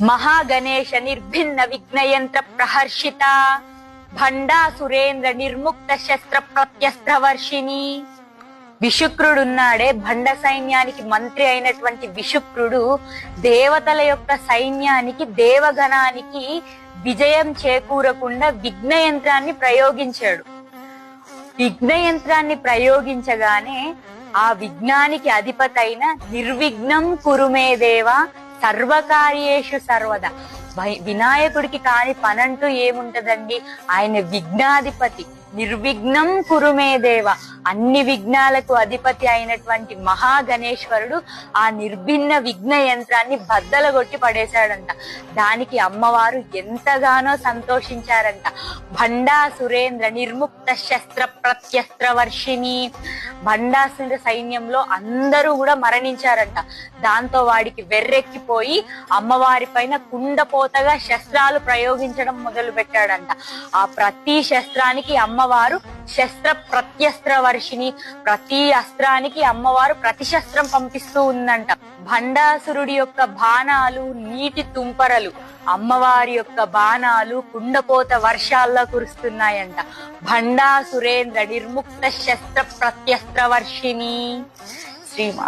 మహాగణేశ నిర్భిన్న విఘ్నయంత్ర ప్రహర్షిత భండా సురేంద్ర నిర్ముక్త శస్త్ర ప్రత్యస్త్రవర్షిణి విశుక్రుడున్నాడే భండ సైన్యానికి మంత్రి అయినటువంటి విశుక్రుడు దేవతల యొక్క సైన్యానికి దేవగణానికి విజయం చేకూరకుండా విఘ్న యంత్రాన్ని ప్రయోగించాడు. విఘ్న యంత్రాన్ని ప్రయోగించగానే ఆ విఘ్నానికి అధిపతైన నిర్విఘ్నం కురుమే దేవ సర్వకార్యేషు సర్వదా. వినాయకుడికి కాని పనంటూ ఏముంటదండి? ఆయన విఘ్నాధిపతి. నిర్విఘ్నం కురుమే దేవ. అన్ని విఘ్నాలకు అధిపతి అయినటువంటి మహాగణేశ్వరుడు ఆ నిర్భిన్న విఘ్న యంత్రాన్ని బద్దలగొట్టి పడేశాడంట. దానికి అమ్మవారు ఎంతగానో సంతోషించారంట. భండా సురేంద్ర నిర్ముక్త శస్త్ర ప్రత్యస్త్ర వర్షిణి. భండాసుర సైన్యంలో అందరూ కూడా మరణించారంట. దాంతో వాడికి వెర్రెక్కిపోయి అమ్మవారి పైన కుండపోతగా శస్త్రాలు ప్రయోగించడం మొదలు పెట్టాడంట ఆ ప్రతి శస్త్రానికి అమ్మవారు శస్త్ర ప్రత్యస్త్ర వర్షిణి. ప్రతి అస్త్రానికి అమ్మవారు ప్రతి శస్త్రం పంపిస్తూ ఉందంట. భండాసురుడి యొక్క బాణాలు నీటి తుంపరలు అమ్మవారి యొక్క బాణాలు కుండపోత వర్షాల్లో కురుస్తున్నాయంట. భండా సురేంద్ర నిర్ముక్త శస్త్ర ప్రత్యస్త్ర వర్షిణి. శ్రీమా